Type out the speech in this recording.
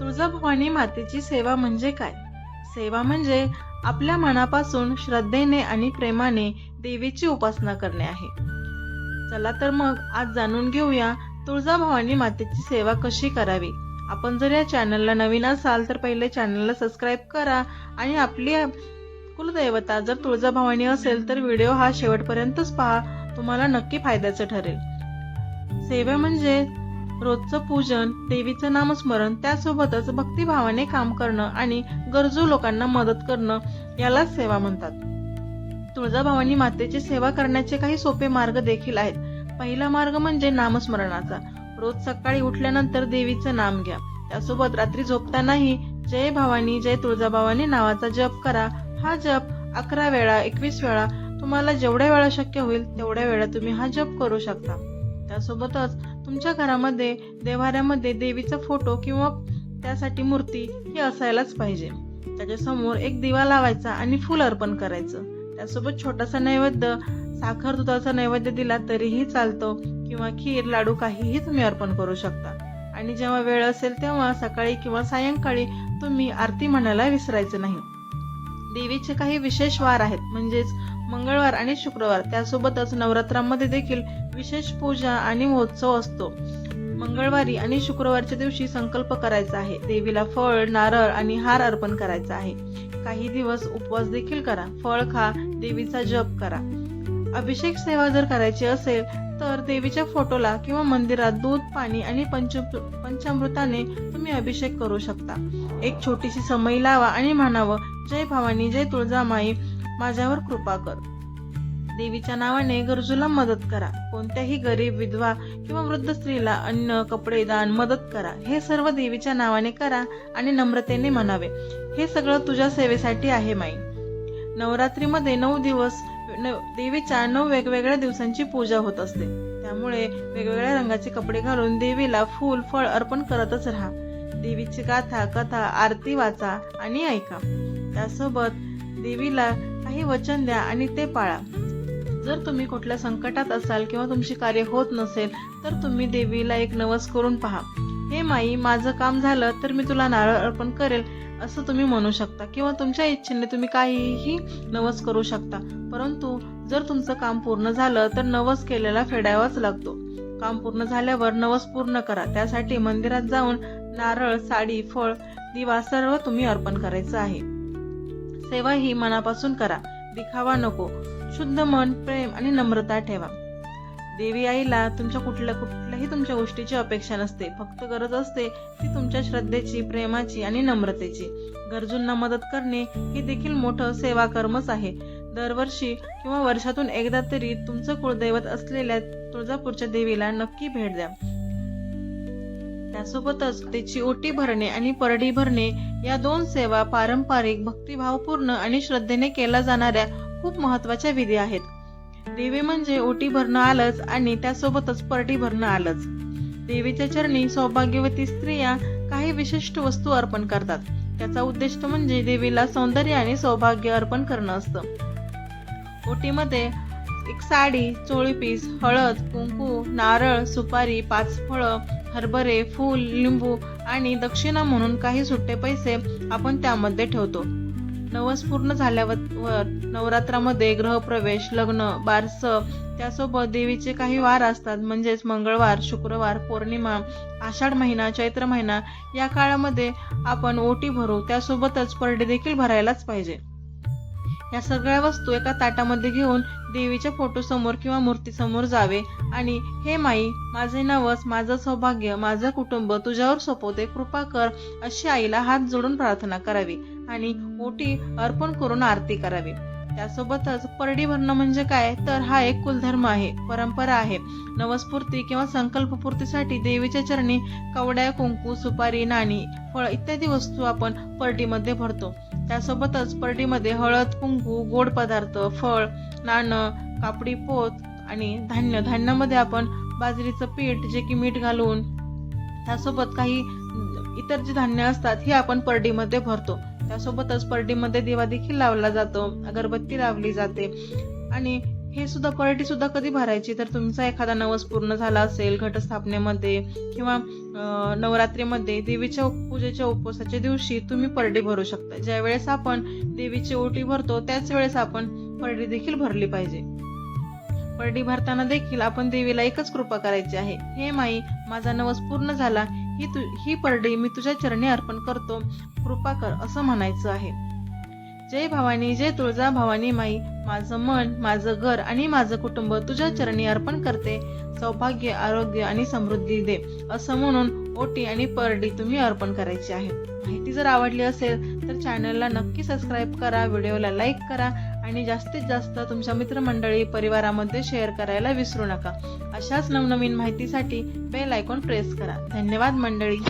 तुळजाभवानी मातेची सेवा म्हणजे काय? सेवा म्हणजे आपल्या मनापासून श्रद्धेने आणि प्रेमाने देवीची उपासना करणे आहे. चला तर मग आज जाणून घेऊया तुळजाभवानी मातेची सेवा कशी करावी? आपण जर या चॅनलला नवीन असाल तर पहिले चॅनलला सबस्क्राईब करा आणि आपली कुलदैवता जर तुळजाभवानी असेल तर व्हिडिओ हा शेवटपर्यंतच पहा तुम्हाला नक्की फायद्याचं ठरेल. सेवा म्हणजे रोजचं पूजन देवीचं नामस्मरण त्यासोबतच भक्तिभावाने काम करणं आणि गरजू लोकांना मदत करणं यालाच सेवा म्हणतात. तुळजाभवानी मातेची सेवा करण्याचे काही सोपे मार्ग देखील आहेत. पहिला मार्ग म्हणजे नामस्मरणाचा. रोज सकाळी उठल्यानंतर देवीचं नाम घ्या. त्यासोबत रात्री झोपतानाही जय भवानी जय तुळजाभवानी नावाचा जप करा. हा जप अकरा वेळा एकवीस वेळा तुम्हाला जेवढ्या वेळा शक्य होईल तेवढ्या वेळा तुम्ही हा जप करू शकता. त्यासोबतच तुमच्या घरामध्ये देवाऱ्यामध्ये देवीचा फोटो किंवा त्यासाठी मूर्ती ही असायलाच पाहिजे. त्याच्यासमोर एक दिवा लावायचा आणि फुल अर्पण करायचं. त्यासोबत छोटासा नैवेद्य साखर दुधाचा नैवेद्य दिला तरीही चालतो किंवा खीर लाडू काहीही तुम्ही अर्पण करू शकता. आणि जेव्हा वेळ असेल तेव्हा सकाळी किंवा सायंकाळी तुम्ही आरती म्हणायला विसरायचं नाही. देवीचे काही विशेष वार आहेत म्हणजेच मंगळवार आणि शुक्रवार. त्यासोबतच नवरात्रामध्ये देखील विशेष पूजा आणि महोत्सव असतो. मंगळवारी आणि शुक्रवारच्या दिवशी संकल्प करायचा आहे. देवीला फळ नारळ आणि हार अर्पण करायचा आहे. काही दिवस उपवास देखील करा. फळ खा देवीचा जप करा. अभिषेक सेवा जर करायची असेल तर देवीच्या फोटोला किंवा मंदिरात दूध पाणी आणि पंच पंचामृताने तुम्ही अभिषेक करू शकता. एक छोटीशी समई लावा आणि म्हणावं जय भवानी जय तुळजामाई माझ्यावर कृपा कर. देवीच्या नावाने गरजूला मदत करा. कोणत्याही गरीब विधवा किंवा वृद्ध स्त्रीला अन्न कपडे दान मदत करा. हे सर्व देवीच्या नावाने करा आणि नम्रतेने म्हणावे. हे सगळं तुझ्या सेवेसाठी आहे माई. नवरात्रीमध्ये नऊ दिवस न- देवीच्या नऊ वेगवेगळ्या दिवसांची पूजा होत असते. त्यामुळे वेगवेगळ्या रंगाचे कपडे घालून देवीला फूल फळ अर्पण करतच राहा. देवीची गाथा कथा आरती वाचा आणि ऐका. त्यासोबत देवीला काही वचन द्या आणि ते पाळा. जर तुम्ही कुठल्या संकटात असाल किंवा तुमची कार्य होत नसेल तर तुम्ही देवीला एक नवस करून पहा. हे माई माझं काम झालं तर मी तुला नारळ अर्पण करेल असं तुम्ही म्हणू शकता. किंवा तुमच्या इच्छेने तुम्ही काहीही नवस करू शकता. परंतु जर तुमचं काम पूर्ण झालं तर नवस केलेला फेडावाच लागतो. काम पूर्ण झाल्यावर नवस पूर्ण करा. त्यासाठी मंदिरात जाऊन नारळ साडी फळ दिवा सर्व तुम्ही अर्पण करायचं आहे. सेवा ही मनापासून करा. दिखावा नको. शुद्ध मन प्रेम आणि नम्रता ठेवा. देवी आईला तुमच्या कुठल्या कुठल्याही तुमच्या गोष्टीची अपेक्षा नसते. फक्त गरज असते ती तुमच्या श्रद्धेची प्रेमाची आणि नम्रतेची. गरजूंना मदत करणे हे देखील मोठं सेवा कर्मच आहे. दरवर्षी किंवा वर्षातून एकदा तरी तुमचं कुळदैवत असलेल्या तुळजापूरच्या देवीला नक्की भेट द्या. त्यासोबतच त्याची ओटी भरणे आणि परडी भरणे या दोन सेवा पारंपरिक भक्तिभावपूर्ण आणि श्रद्धेने केल्या जाणाऱ्या खूप महत्त्वाच्या विधी आहेत. देवी म्हणजे ओटी भरणं आलंच आणि त्यासोबतच परडी भरणं आलंच. देवीच्या चरणी सौभाग्यवती स्त्रिया काही विशिष्ट वस्तू अर्पण करतात. त्याचा उद्देश म्हणजे देवीला सौंदर्य आणि सौभाग्य अर्पण करणं असतं. ओटीमध्ये एक साडी चोळी पीस हळद कुंकू नारळ सुपारी पाच फळं हरभरे फूल लिंबू आणि दक्षिणा म्हणून काही सुट्टे पैसे आपण त्यामध्ये ठेवतो. नवस पूर्ण झाल्यावर नवरात्रामध्ये ग्रहप्रवेश लग्न बारस त्यासोबत देवीचे काही वार असतात म्हणजेच मंगळवार शुक्रवार पौर्णिमा आषाढ महिना चैत्र महिना या काळामध्ये आपण ओटी भरू त्यासोबतच परडे देखील भरायलाच पाहिजे. या सगळ्या वस्तू एका ताटामध्ये घेऊन देवीच्या फोटो समोर किंवा मूर्ती समोर जावे. आणि हे माई माझे नवस माझं सौभाग्य माझं कुटुंब तुझ्यावर सोपवते. कृपा कर अशी आईला हात जोडून प्रार्थना करावी आणि ओटी अर्पण करून आरती करावी. त्यासोबतच परडी भरणं म्हणजे काय? तर हा एक कुलधर्म आहे परंपरा आहे. नवस्फूर्ती किंवा संकल्पपूर्तीसाठी देवीच्या चरणी कवड्या कुंकू सुपारी नाणी फळ इत्यादी वस्तू आपण परडीमध्ये भरतो. त्यासोबतच परडीमध्ये हळद कुंकू गोड पदार्थ फळ नाणं कापडी पोत आणि धान्य. धान्यामध्ये आपण बाजरीचं पीठ जे की मीठ घालून त्यासोबत काही इतर जे धान्य असतात हे आपण परडीमध्ये भरतो. त्यासोबतच परडीमध्ये दिवा देखील लावला जातो. अगरबत्ती लावली जाते. आणि हे सुद्धा परडी सुद्धा कधी भरायची? तर तुमचा एखादा नवस पूर्ण झाला असेल घटस्थापनेमध्ये किंवा नवरात्रीमध्ये देवीच्या पूजेच्या उपवासाच्या दिवशी तुम्ही परडी भरू शकता. ज्या वेळेस आपण देवीची ओटी भरतो त्याच वेळेस आपण परडी देखील भरली पाहिजे. परडी भरताना देखील आपण देवीला एकच कृपा करायची आहे. हे माई माझा नवस पूर्ण झाला. ही तु ही परडी मी तुझ्या चरणी अर्पण करतो. कृपा कर असं म्हणायचं आहे. जय भवानी जय तुळजा भवानी माई माझं मन माझं घर आणि माझं कुटुंब तुझ्या चरणी अर्पण करते सौभाग्य आरोग्य आणि समृद्धी दे असं म्हणून ओटी आणि परडी तुम्ही अर्पण करायची आहे. माहिती जर आवडली असेल तर चॅनलला नक्की सबस्क्राईब करा व्हिडिओला लाईक करा आणि जास्तीत जास्त तुमच्या मित्रमंडळी परिवारामध्ये शेअर करायला विसरू नका. अशाच नवनवीन माहितीसाठी बेल आयकॉन प्रेस करा. धन्यवाद मंडळी.